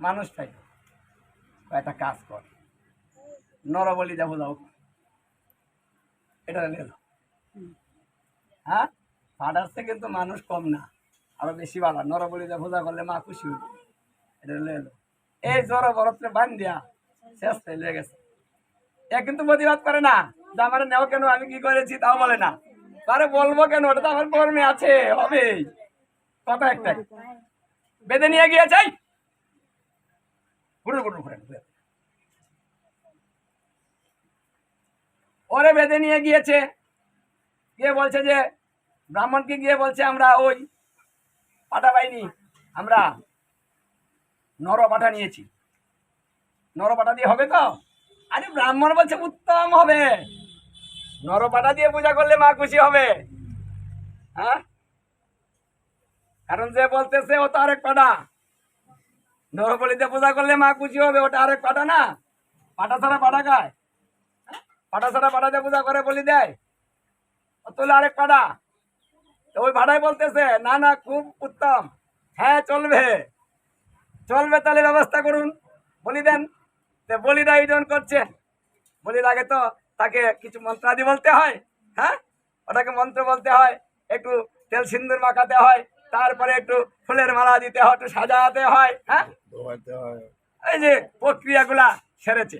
মানুষ পাইল একটা কাজ কর। নরবলি যাব যাও। এটা যাও। হ্যাঁ? ফাটাচ্ছে কিন্তু মানুষ কম না। আরও বেশি ভালো নরবলি যা পূজা করলে মা খুশি হইবে এটা নিয়ে যাও এই জ্বর বরফে বান দিয়া শেষ ফেলে গেছে। এ কিন্তু প্রতিবাদ করে না। যে আমার নেও কেন আমি কি করেছি তাও বলে না। তারে বলব কেন? ওটা তো আমার কর্মে আছে হবে কথা একটাই বেঁধে নিয়ে গিয়ে যাই ঘুরে ঘুরে ঘুরে ঘুরে। ওরে বেঁধে নিয়ে গিয়েছে। গিয়ে বলছে যে, ব্রাহ্মণকে গিয়ে বলছে, আমরা ওই পাঠা পাইনি আমরা নর পাঠা নিয়েছি। নর পাঠা দিয়ে হবে তো? আরে ব্রাহ্মণ বলছে, উত্তম হবে। নর পাঠা দিয়ে পূজা করলে মা খুশি হবে। হ্যাঁ? কারণ যে বলতেছে, ও তো আরেক পাঠা। নরবলিতে পূজা করলে মা খুশি হবে, ওটা আরেক পাঠা না? পাঠা ছাড়া পাঠা খায় হ্যাঁ? পাঠা ছাড়া পাঠাতে পূজা করে বলি দেয়। তোলে আরেক তো ওই ভাড়ায় বলতেছে, না না, খুব উত্তম। হ্যাঁ চলবে। চলবে তাহলে ব্যবস্থা করুন। বলি দেন। তো বলির আয়োজন করছে। বলির আগে তো তাকে কিছু মন্ত্রাদি বলতে হয় হ্যাঁ? ওটাকে মন্ত্র বলতে হয়, একটু তেল সিন্দুর মাখাতে হয়। তারপরে একটু ফুলের মালা দিতে হয় একটু সাজাতে হয় হ্যাঁ? এই যে প্রক্রিয়াগুলা সেরেছে।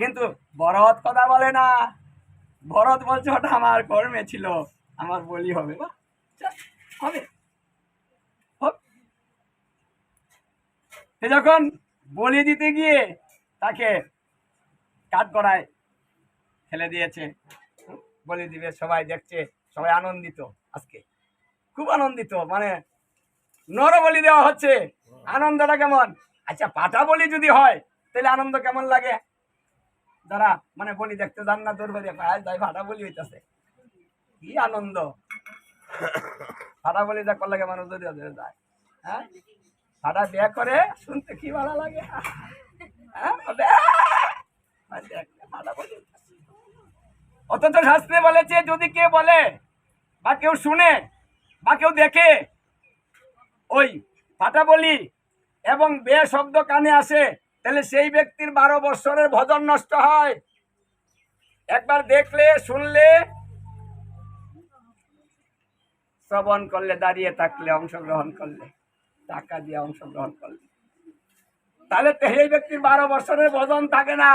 কিন্তু ভরত কথা বলে না। ভরত বলছে ওটা আমার কর্মে ছিল আমার বলি হবে। যাক, হবে। সে যখন বলি দিতে গিয়ে তাকে কাঠ করায় ফেলে দিয়েছে বলি দিবে সবাই দেখছে সবাই আনন্দিত আজকে। খুব আনন্দিত মানে নর বলি দেওয়া হচ্ছে। আনন্দটা কেমন? আচ্ছা পাটা বলি যদি হয় তাহলে আনন্দ কেমন লাগে? যারা মানে বলি দেখতে যান না দৌড় বেরিয়ে পায় তাই ফাটা বলি হইতেছে। কি আনন্দ। ফাটা বলি যা করলে মানুষ যদি যায়। হ্যাঁ? ফাটা বিয়ে করে শুনতে কি ভালো লাগে। হ্যাঁ। অথচ শাস্ত্রে বলেছে যদি কে বলে বা কেউ শুনে বা কেউ দেখে। ওই ফাটা বলি এবং বে শব্দ কানে আসে, তাহলে সেই ব্যক্তির বারো বৎসরের ভজন নষ্ট হয়। একবার দেখলে, শুনলে, শ্রবণ করলে, দাঁড়িয়ে থাকলে, অংশগ্রহণ করলে, টাকা দিয়ে অংশগ্রহণ করলে। তাহলে সেই ব্যক্তির বারো বছরের ভজন থাকে না।